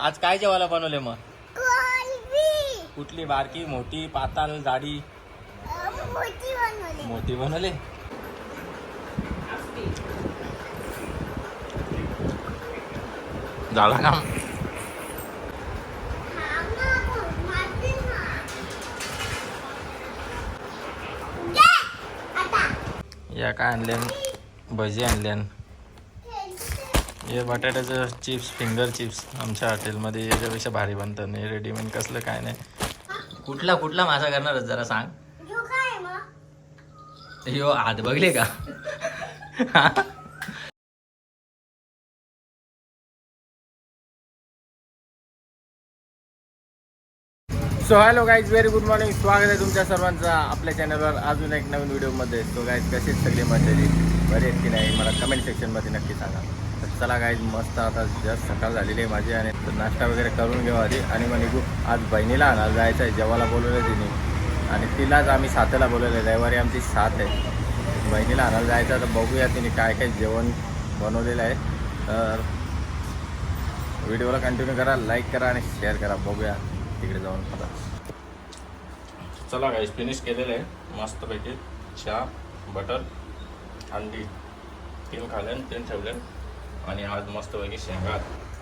आज काय जेवायला बनवले मग? कुठली? बारकी मोठी पाताल जाडी? मोठी बनवली. झाला का. या काय आणले भजी आणले हे बटाट्याचं चिप्स फिंगर चिप्स आमच्या हॉटेलमध्ये याच्यापेक्षा भारी बनतं. नाही रेडीमेड कसलं काय नाही. कुठला कुठला मासा करणारच जरा सांग? ह्यो हात बघले का? So hello guys very good morning स्वागत आहे तुमच्या सर्वांचं आपल्या चॅनलवर अजून एक नवीन व्हिडिओमध्ये सो गाईज कशीच सगळी मजेली बरी आहेत की नाही? मला कमेंट सेक्शनमध्ये नक्की सांगा. तर चला गाईज मस्त आता जस्ट सकाळ झालेली आहे माझी आणि नाश्ता वगैरे करून घेऊ आधी. आणि मग निघू. आज बहिणीला आणायला जायचं आहे जेवायला बोलवलं तिने. आणि तिलाच आम्ही सातेला बोलवलं आहे रविवारी आमची सात आहे. बहिणीला आणायला जायचं तर बघूया तिने काय काय जेवण बनवलेलं आहे. तर व्हिडिओला कंटिन्यू करा. लाईक करा आणि शेअर करा. बघूया. तिकडे जाऊन. आता चला गाईस फिनिश केलेलं आहे. मस्तपैकी चहा बटर अंडी तीन खाले तीन ठेवले. आणि आज मस्तपैकी शेंगा.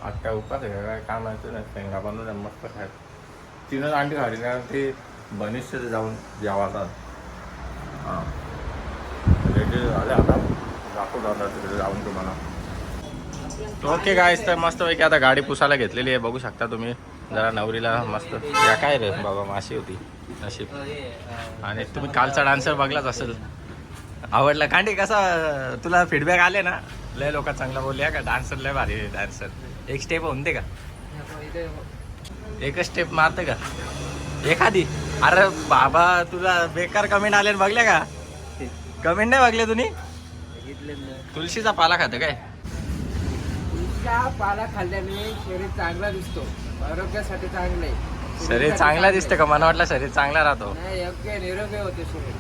आज काय उपास आहे काय काय माहिती नाही शेंगा बनवल्या मस्त खाय तीनच अंडी खाली कारण ते बनिष्ठ जाऊन जेवातात हां. रेडी झाले आता. दाखवतो तिकडे जाऊन तुम्हाला. ओके गायस तर मस्तपैकी आता गाडी पुसायला घेतलेली आहे बघू शकता तुम्ही. जरा नवरीला मस्त. या काय रे बाबा माशी होती. नशीब. आणि तुम्ही कालचा डान्सर बघलाच असेल. आवडला. कांडी कसा तुला फीडबॅक आले ना? लय लोक चांगला बोलले का? डान्सर लय भारी डान्सर. एक स्टेप होऊन दे का? एकच स्टेप मारते का? एखादी. अरे बाबा तुला बेकार कमेंट आले बघले का? कमेंट नाही बघले तुम्ही? तुळशीचा पाला खाते काय? पाला खाल्ल्याने शरीर चांगला दिसतो. आरोग्यासाठी चांगलं शरीर चांगला चांगलं दिसतं का? मला वाटलं शरीर चांगला राहतो. नाही योग्य निरोगी होते शरीर.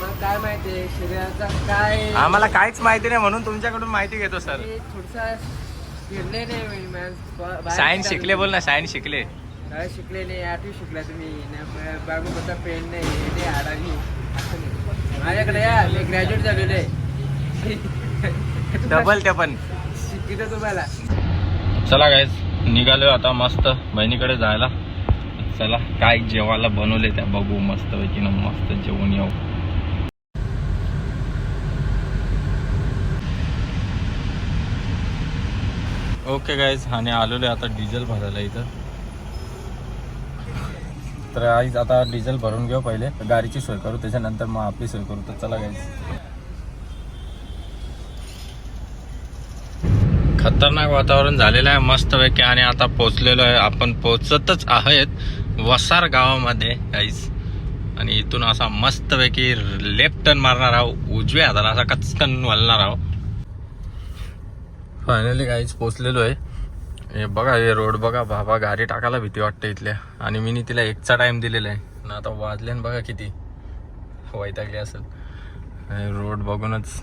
मग काय माहितीये शरीराचा काय आम्हाला काहीच माहिती नाही म्हणून तुमच्याकडून माहिती घेतो सर. ते थोडसा फिरले नाही मी माणस- बाहेर सायन्स शिकले बोल ना सायन्स शिकले. काय शिकले नाही आठवी शिकला तुम्ही. बाबू होता पेन नाही हे नाही अडाणी असं नाही. माझ्याकडे या मी ग्रॅज्युएट झालेलो आहे. डबल ते पण. शिकतो तुम्हाला. चला गायज निघालो आता मस्त बहिणीकडे जायला. चला काय जेवायला बनवले त्या बघू मस्त पैकी ना मस्त जेवून येऊ. ओके गाईज आणि आलेलो आहे आता डिझेल भरायला इथं. तर आईज आता डिझेल भरून घेऊ पहिले. गाडीची सोय करू त्याच्यानंतर मग आपली सोय करू. तर चला गाईज खतरनाक वातावरण झालेलं आहे मस्तपैकी. आणि आता पोचलेलो आहे आपण पोचतच आहेत वसार गावामध्ये काहीच आणि इथून असा मस्तपैकी लेफ्ट टर्न मारणार आहोत उजव्या हाताला असा कचकन वलणार आहोत. फायनली काहीच पोचलेलो आहे. हे बघा हे रोड बघा बाबा गाडी टाकायला भीती वाटते इथल्या. आणि मी तिला एकचा टाइम दिलेला आहे. आणि आता वाजले ना बघा किती. वैतागली असेल. रोड बघूनच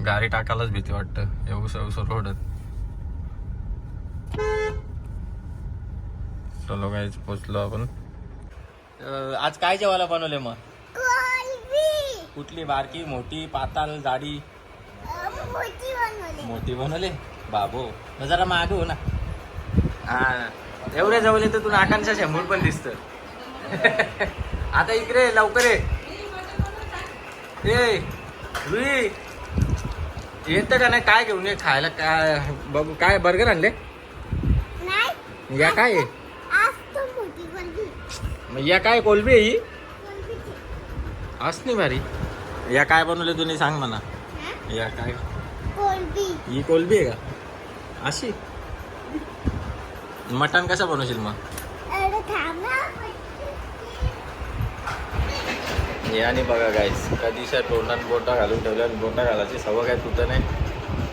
गाडी टाकायलाच भीती वाटतं. एवढं एवढं रोड चलो काहीच पोचलो आपण. आज काय जेवायला बनवले मग? कुठली? बारकी मोठी पाताल जाडी? मोठी बनवली. बाबो जरा माग हो ना. हा. एवढे जवळ तर तुला आकांक्षा शंभर पण दिसत. आता इकडे लवकर ए येतं का नाही? काय घेऊन ये खायला? काय बघू काय बर्गर आणले? नाही. या काय? आहे? मग या काय कोलबी आहे ही. असली भारी. या काय बनवले तुम्ही सांग हा? या काय? कोलबी. ही कोलबी आहे का? अशी? मटण कसं बनवशील मग अरे थांब ना हे आणि बघा गाईस कधीच्या तोंडात बोटा घालून ठेवल्या बोटा घालायची सवय काय तुझं नाही.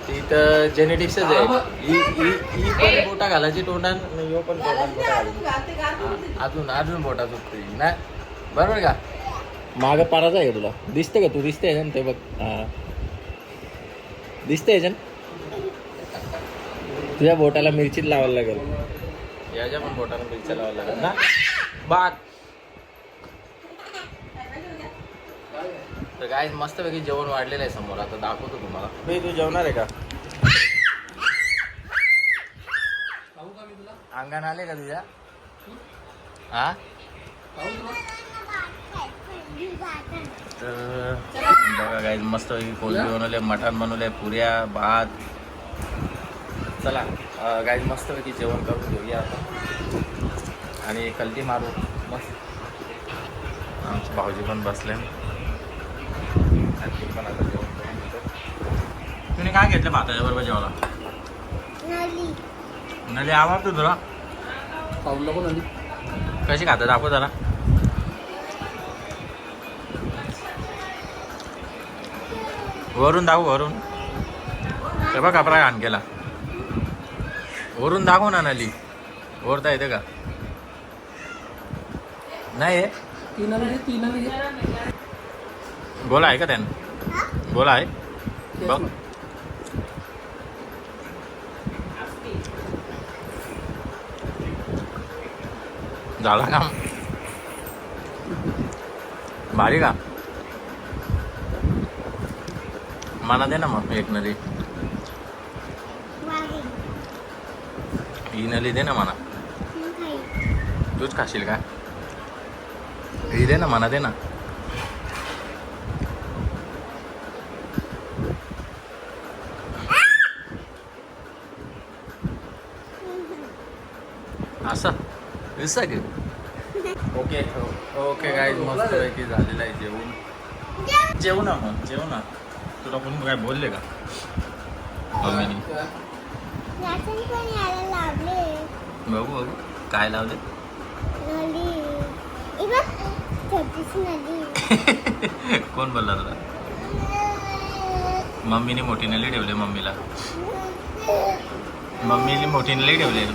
ती तर जेनेटिक्सच आहे. ही पण बोटा घालायची आणि ह्यो पण तोंडात बोटा घालून. अजून अजून बोटा चुकते ना? बरोबर का? मागं पाराचं आहे तुला? दिसते का तू? दिसते ह्याच्यानं ते बघ. हा. दिसते ह्याच्यानं तुझ्या बोटाला मिरचीच लावायला लागेल. याच्या पण बोटाला मिरच्या लावायला लागेल ना? बाग तर काय मस्तपैकी जेवण वाढलेलं आहे समोर. आता दाखवतो तुम्हाला. भाई तू जेवणार आहे का? अंगण आले का तुझ्या? हा? तर बघा काय मस्तपैकी कोलबी बनवले मटण बनवले पुऱ्या भात. चला गाई मस्तपैकी जेवण करून घेऊया आता. आणि कल्टी मारू. मस्त. आमचे भाऊजी पण बसले. पण आता जेवण करून घेतो तुम्ही काय घेतलं भाताच्या बरोबर जेवायला? नली. नली आवडतो तुला? खाऊन नको नदी कशी खातात दाखव जरा. वरून दाखव वरून. ते बघ कपडा घाण केला. वरून दाखव ना नली. ओरता येते का? नाही? तीन तीन गोला आहे का त्यानं गोला आहे बघ झाला काम भारी का मला दे ना मग एक नली वागे ही नली दे ना मला खाई तूच खाशील का ही दे ना मला दे ना असं. विसा घे ओके हो, ओके काय मस्त पैकी झालेलं आहे जेवण. जेवू ना मग जेवू ना तुला कोण काय बोलले का? मम्मीने. बघू बघू. काय लावले? कोण बोलला तुला? मम्मीने मोठी नली ठेवले मम्मीला. मम्मीने मोठी नली ठेवली.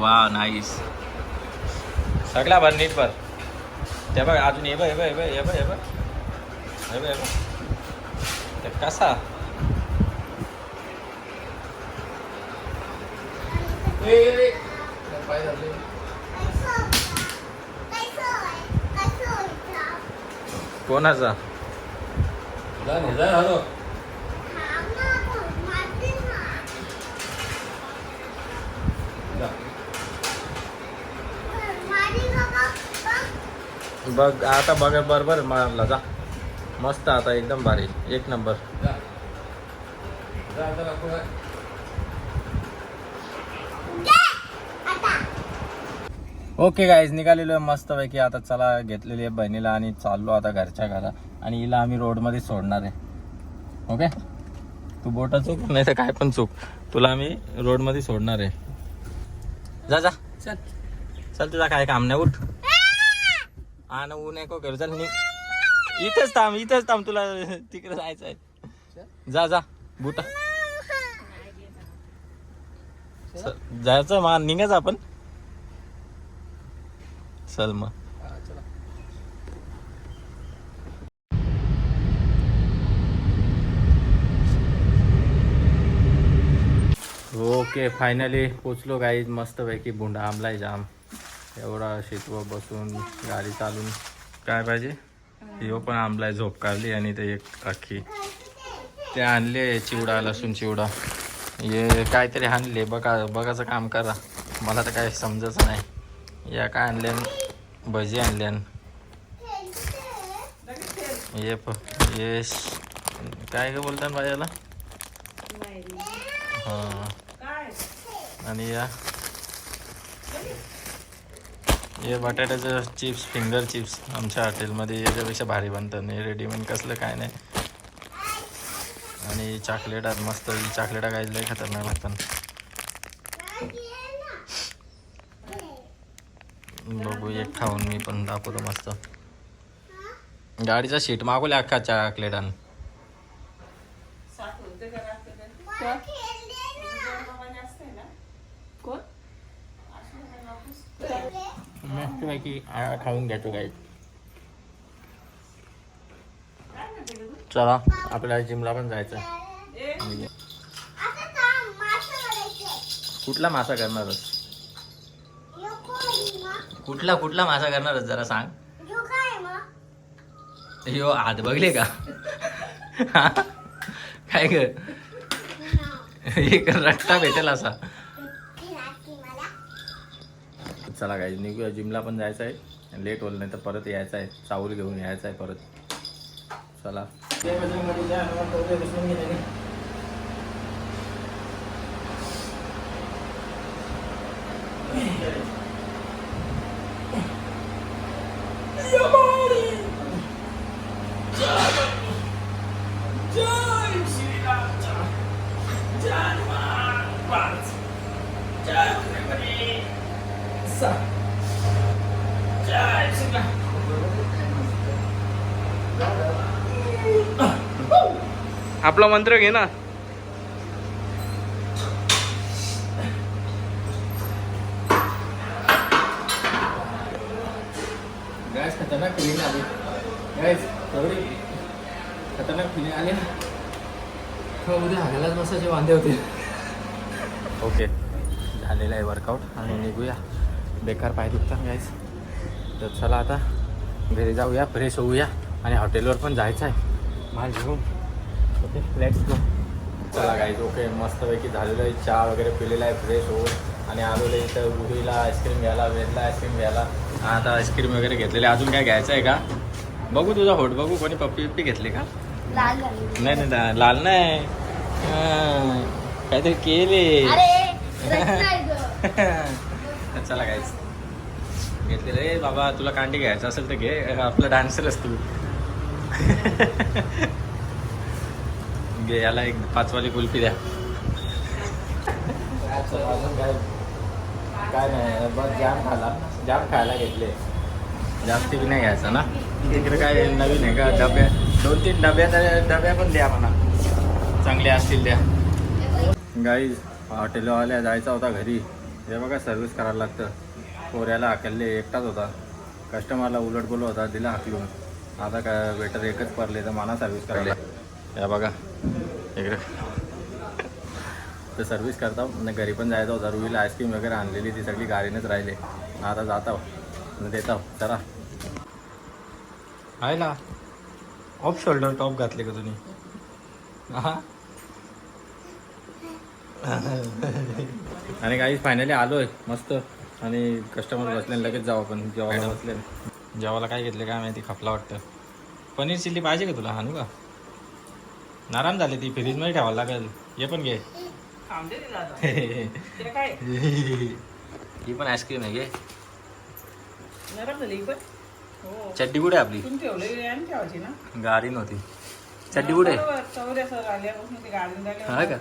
वा नाईस सगळा भर नीट भर. त्या बघ अजून ये बघ हे बघ हे बघ हे बघ हे बघ हे बघ. ते कसा? कोणाचा? बघ आता बघ बरोबर मारला जा. मस्त आता एकदम भारी. एक नंबर. ओके गाईज निघालेलो आहे मस्तपैकी. आता चला घेतलेली आहे बहिणीला आणि चाललो आता घरच्या घरा. आणि हिला आम्ही रोडमध्ये सोडणार आहे. ओके? तू बोटा चूक नाही तर काय पण चूक. तुला आम्ही रोडमध्ये सोडणार आहे. जा जा. चल. चल तुझा काय काम नाही उठ. आण ना ऊन नको घर चल निघ. इथेच थांब इथेच थांब तुला तिकडे जायचं आहे जा जा बुटा. चल, जायचं मा निघायचं आपण. चल मग. ओके फायनली पोचलो गाईज मस्तपैकी बुंडा आमलाय जाम. एवढा शेतव बसून गाडी चालून काय पाहिजे? यो पण आंबलाय झोप काढली आणि ते एक अख्खी ते आणले चिवडा लसूण चिवडा. हे काहीतरी आणले बघा बघाचं काम करा. मला तर काय समजच नाही. या काय आणल्यान भजी आणल्यान ये प ये श- काय का बोलतात बायाला हां. आणि या? हे बटाट्याचं चिप्स फिंगर चिप्स आमच्या हॉटेलमध्ये याच्यापेक्षा भारी बनतात नाही रेडीमेड कसलं काय नाही. आणि चॉकलेट आहेत मस्त ही चॉकलेट काय लय खतरनाक लागतात बघू एक खाऊन मी पण दाखवतो मस्त. गाडीचा सीट मागवले अख्खा चॉकलेटान कोण मस्तपैकी खाऊन घ्यायचो काही चला आपल्याला जिमला पण जायचं कुठला मासा करणारच कुठला कुठला मासा करणारच जरा सांग यो काय हात बघले का काय ग एक रट्टा भेटेल असा लागते मला चला काय निघूया. जिमला पण जायचं आहे लेट होईल नाही तर परत. यायचं आहे चावल घेऊन यायचं आहे परत चला आपला मंत्र घे ना. गॅस खतरनाक फिलिंग आली. गॅस एवढी खतरनाक फिलिंग आली ना. हो, उद्या हागायलाच वांदे होते ओके झालेलं आहे वर्कआउट आणि निघूया. बेकार पाय दुखतात गॅस तर चला आता घरी जाऊया फ्रेश होऊया आणि हॉटेलवर पण जायचं आहे. माल घेऊन. ओके लेट्स गो चला गाईज ओके मस्तपैकी झालेलं आहे. चहा वगैरे पिलेला आहे फ्रेश होऊन. आणि आलेलो आहे इथं गुढीला आईस्क्रीम घ्यायला वेदला आईस्क्रीम घ्यायला. आता आईस्क्रीम वगैरे घेतलेले. अजून काय घ्यायचं आहे का? बघू तुझा होट बघू कोणी पप्पी पिप्पी घेतली का? लाल झाली नाही नाही लाल नाही. हा, काहीतरी केले. चला गायच घेतलेलं ए बाबा तुला कांडी घ्यायचं असेल तर घे. आपलं डान्सरच तू. घे याला एक पाचवाली कुल्फी द्या. काय नाही बस जाम खाला. जाम खायला घेतले. जास्ती बी नाही घ्यायचं ना? तिकडे काय नवीन आहे का? डब्या दोन तीन डब्या डब्या पण द्या म्हणा. चांगल्या असतील द्या गाई हॉटेलवाल्या जायचा होता घरी. हे बघा सर्व्हिस करायला लागतं. पोऱ्याला हाकलले एकटाच होता. कस्टमरला उलट बोलत होता दिला हाकलून. आता काय वेटर एकच पडले तर मला सर्व्हिस करायला या बघा. इकडे. तर सर्व्हिस करता हो. आणि घरी पण जायचं होता रुईला आईस्क्रीम वगैरे आणलेली ती सगळी गाडीनेच राहिले. आता जाता हो. देता हो. चला. आहे ना? ऑफ शोल्डर टॉप घातले का तुम्ही? हा? आणि काही फायनली आलोय. मस्त. आणि कस्टमर बसले लगेच जाऊ आपण. जेवायला बसले. जेवायला काय घेतले काय माहिती? खपला वाटतं. पनीर चिल्ली पाहिजे का तुला हानू का नाराम झाली ती फ्रीजमध्ये ठेवायला लागेल. हे पण घे. ही पण आईस्क्रीम आहे घे. चड्डी कुठे आहे आपली? ठेवायची ना. गाडी नव्हती. चड्डी कुठे? आहे? बरोबर, चौऱ्या सर आल्यापासून ते गार्डन झाले हा का?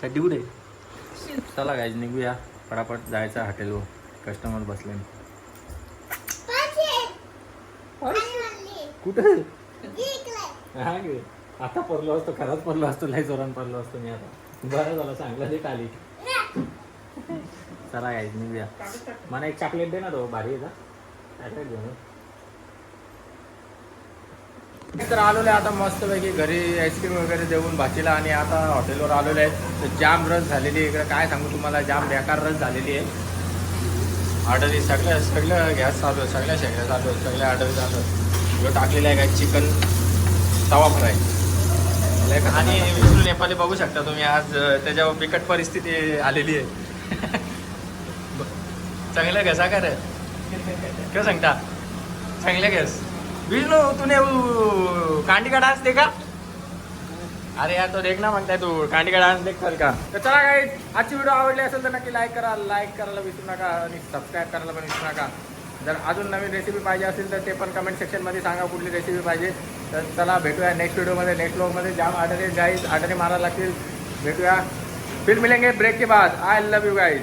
चड्डी कुठे? आहे? चला गाईज निघूया. पटापट जायचं हॉटेलवर. कस्टमर बसले. कुठे? हा गे आता पडलो असतो खराच पडलो असतो लय जोरान पडलो असतो मी आता. बरं झालं सांगलं ते आली चला गाईज निघूया. मला एक चॉकलेट दे ना तो भारी आहे चॉकलेट घेऊन तर आलेलो आहे आता मस्तपैकी घरी आईस्क्रीम वगैरे देऊन भाचीला आणि आता हॉटेलवर आलेलो आहे तर जाम रस झालेली आहे. इकडे काय सांगू तुम्हाला जाम बेकार रस झालेली आहे. ऑर्डर सगळ्या सगळं गॅस चालू आहे सगळ्या शेगड्या चालू आहेत सगळ्या ऑर्डर चालू आहे टाकलेलं आहे काय चिकन तवा फ्राय आणि विष्णू नेपाली बघू शकता तुम्ही. आज त्याच्यावर बिकट परिस्थिती आलेली आहे. चांगलं घसा कर काय सांगता? चांगलं घ्यास विष्णू तूने वो दे का अरे यार तो देख ना म्हणताय तू. कांडीका डान्स देख का? तर चला काय आजची व्हिडिओ आवडली असेल तर नक्की लाईक करा लाईक करायला विसरू नका आणि सबस्क्राईब करायला पण विसरू नका. जर अजून नवीन रेसिपी पाहिजे असेल तर ते पण कमेंट सेक्शनमध्ये सांगा कुठली रेसिपी पाहिजे. तर चला भेटूया नेक्स्ट व्हिडिओमध्ये नेक्स्ट ब्लॉगमध्ये जाम आर्डरी गाईज आर्डरी मारायला लागतील. भेटूया. फिर मिलेंगे ब्रेक के बाद. I love you guys